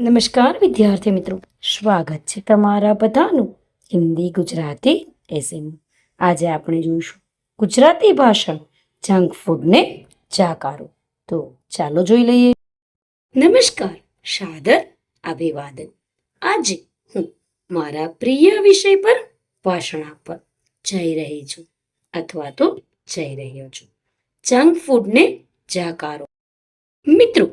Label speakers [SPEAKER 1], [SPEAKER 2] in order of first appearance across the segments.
[SPEAKER 1] નમસ્કાર, વિદ્યાર્થી મિત્રો. સ્વાગત છે તમારા બધાનું હિન્દી ગુજરાતી એસએમ. આજે આપણે જોઈશું ગુજરાતી ભાષા જંક ફૂડને જાકારો. તો ચાલો જોઈ લઈએ. નમસ્કાર, સાદર અભિવાદન. આજે હું મારા પ્રિય વિષય પર ભાષણ આપવા જઈ રહી છું, અથવા તો જઈ રહ્યો છું. જંક ફૂડને જાકારો. મિત્રો,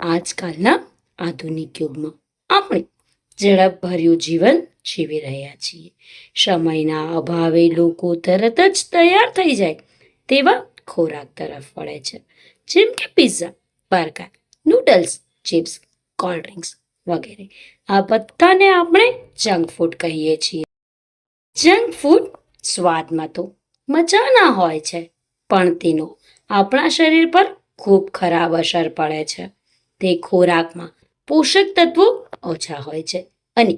[SPEAKER 1] આજકાલના આધુનિક યુગમાં આપણે ઝડપભર્યું જીવન જીવી રહ્યા છીએ. સમયના અભાવે લોકો તરત જ તૈયાર થઈ જાય તેવા ખોરાક તરફ વળે છે. જેમ કે pizza burger noodles chips cold drinks વગેરે. આ બધાને આપણે જંક ફૂડ કહીએ છીએ. જંક ફૂડ સ્વાદમાં તો મજાના હોય છે, પણ તેનો આપણા શરીર પર ખૂબ ખરાબ અસર પડે છે. તે ખોરાકમાં પોષક તત્વો ઓછા હોય છે. અને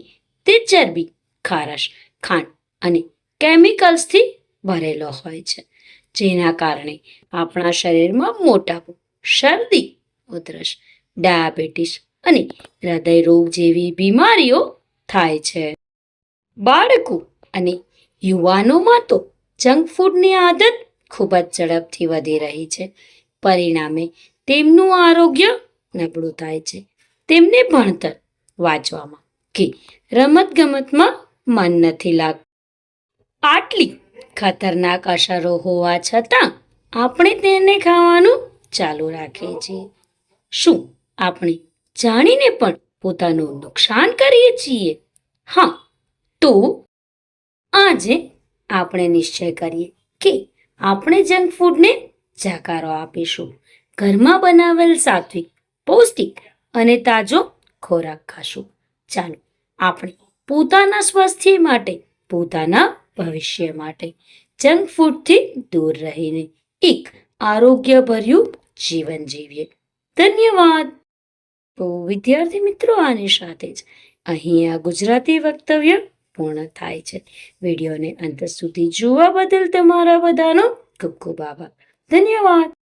[SPEAKER 1] તે ચરબી ખારશ ખાંડ અને કેમિકલ્સથી ભરેલો હોય છે. જેના કારણે આપણા શરીરમાં મોટાપો શરદી, ઉધરસ, ડાયાબિટીસ અને હૃદય રોગ જેવી બીમારીઓ થાય છે. બાળકો અને યુવાનોમાં તો જંક ફૂડની આદત ખૂબ જ ઝડપથી વધી રહી છે. પરિણામે તેમનું આરોગ્ય નબળું થાય છે. તેમને ભણતર વાંચવામાં, કે રમતગમતમાં મન નથી લાગતું. આટલી ખતરનાક અસરો હોવા છતાં આપણે તેને ખાવાનું ચાલુ રાખીએ છીએ. શું આપણે જાણીને પણ પોતાનું નુકસાન કરીએ છીએ? હા, તો આજે આપણે નિશ્ચય કરીએ કે આપણે જંક ફૂડને જાકારો આપીશું. ઘરમાં બનાવેલ સાત્વિક, પૌષ્ટિક અને તાજો ખોરાક ખાશું. ચાલો, આપણે પોતાના સ્વાસ્થ્ય માટે, પોતાના ભવિષ્ય માટે જંક ફૂડથી દૂર રહીને એક આરોગ્યભર્યું જીવન જીવીએ. ધન્યવાદ. તો વિદ્યાર્થી મિત્રો, આની સાથે જ અહીં આ ગુજરાતી વક્તવ્ય પૂર્ણ થાય છે. વિડીયોને અંત સુધી જોવા બદલ તમારા બધાનો ખૂબ ખૂબ આભાર. ધન્યવાદ.